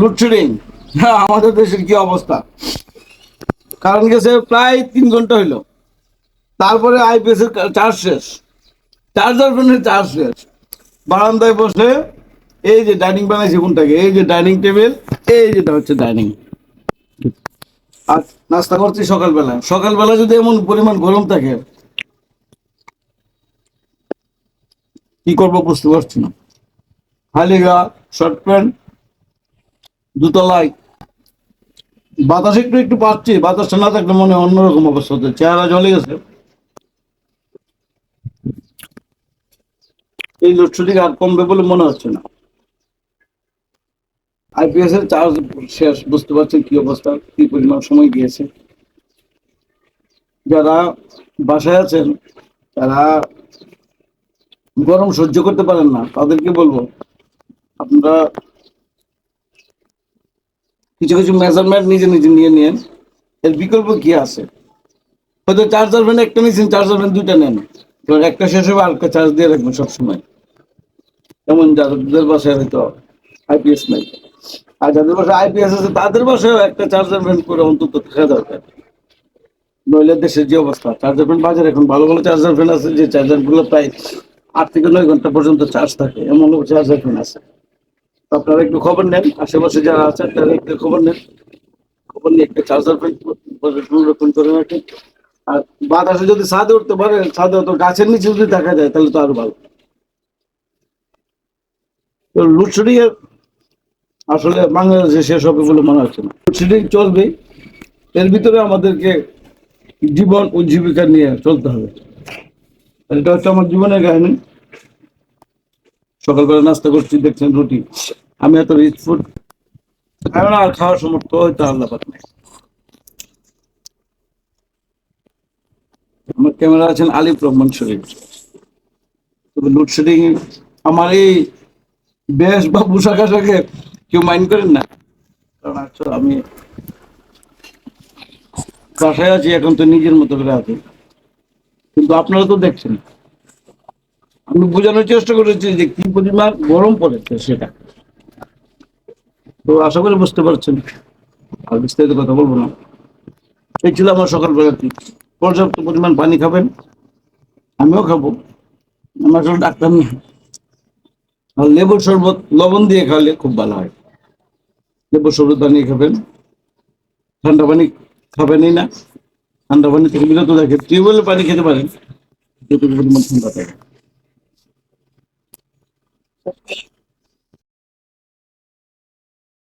Load shedding হ্যাঁ আমাদের দেশের কি অবস্থা? কারণ গেছে প্রায় তিন ঘণ্টা হইল। তারপরে আইপিএস এর চার্জ শেষ। চার্জার ফ্যানের চার্জ শেষ। বারান্দায় বসে এই যে ডাইনিং বানাইছে কোনটাকে এই যে ডাইনিং টেবিল, এই যেটা হচ্ছে ডাইনিং। আর নাস্তা করছি সকালবেলা। সকালবেলা যদি এমন পরিমাণ গরম থাকে, কি করব বুঝতে পারছি না। খালি গা শর্ট প্যান্ট দুতলায়। বাতাস একটু একটু পাচ্ছি, বাতাসটা না থাকলে মনে হয় অন্যরকম অবস্থা হচ্ছে। চেহারা জ্বলে গেছে। এই লোডশেডিং আর কমবে বলে মনে হচ্ছে না। আইপিএস এর চার্জ শেষ, বুঝতে পারছেন কি অবস্থা, কি পরিমাণ সময় গিয়েছে। যারা বাসায় আছেন, তারা গরম সহ্য করতে পারেন না। তাদেরকে বলব, আপনারা কিছু কিছু মেজারমেন্ট নিজে নিজে নিয়ে নিন। এর বিকল্প কি আছে? হয়তো চার্জার ফ্যান একটা নিয়েছেন চার্জার ফ্যান দুইটা নেন। এবার একটা শেষ হবে, আরেকটা চার্জ দিয়ে রাখবেন সবসময়। যেমন যাদের বাসায় হয়তো আইপিএস নাই। আর যাদের বাসায় আইপিএস আছে, তাদের বাসায় একটা চার্জার ফ্যান করে অন্তত থাকা দরকার। নইলে দেশের যে অবস্থা চার্জার ফ্যান বাজারে এখন ভালো ভালো চার্জার ফ্যান আছে, যে চার্জারগুলো প্রায় আট থেকে নয় ঘণ্টা পর্যন্ত চার্জ থাকে, এমন চার্জার ফ্যান আছে। আপনারা একটু খবর নেন, আশেপাশে যারা আছেন তারা একটু খবর নেন। খবর নিয়ে একটা চার্জার ফ্যান করে রাখেন। আর বাতাসে যদি ছাদে উঠতে পারে ছাদে তো গাছের নিচে যদি দেখা যায়, তাহলে তো আরও ভালো। এর আসলে বাংলাদেশে শেষ হবে বলে মনে হচ্ছে না। লোডশেডিং চলবে, এর ভিতরে আমাদেরকে জীবন ও জীবিকা নিয়ে চলতে হবে। এটা হচ্ছে আমার জীবনের কাহিনী। সকালবেলা নাস্তা করছি, দেখছেন রুটি। আমি এত রিচ ফুড খাই না আর খাওয়ার সমর্থ হয়তো আল্লাহ নাই। আমার ক্যামেরা আছেন আলিফ রহমান শরীফ। তবে লোডশেডিং আমার এই বেশ বা পোশাক আশাকে কেউ মাইন্ড করেন না। কারণ আমি বাসায় আছি, এখন তো নিজের মতো করে আছি। কিন্তু আপনারা তো দেখছেন। আমি বোঝানোর চেষ্টা করেছি যে কি পরিমাণ গরম পড়েছে সেটা। তো আশা করি বুঝতে পারছেন। আর বিস্তারিত কথা বলব না। এই ছিল আমার সকালবেলা কি পর্যাপ্ত পরিমাণ পানি খাবেন, আমিও খাব। আমার আসলে ডাক্তার নেই। আর লেবুর শরবত, লবণ দিয়ে খাওয়ালে খুব ভালো হয়। লেবুর শরবত বানিয়ে খাবেন। ঠান্ডা পানি খাবেনই না। ঠান্ডা পানি থেকে বিরত রাখে টিউবওয়েলের পানি খেতে পারেন। যতটুকু পরিমাণ ঠান্ডা থাকে।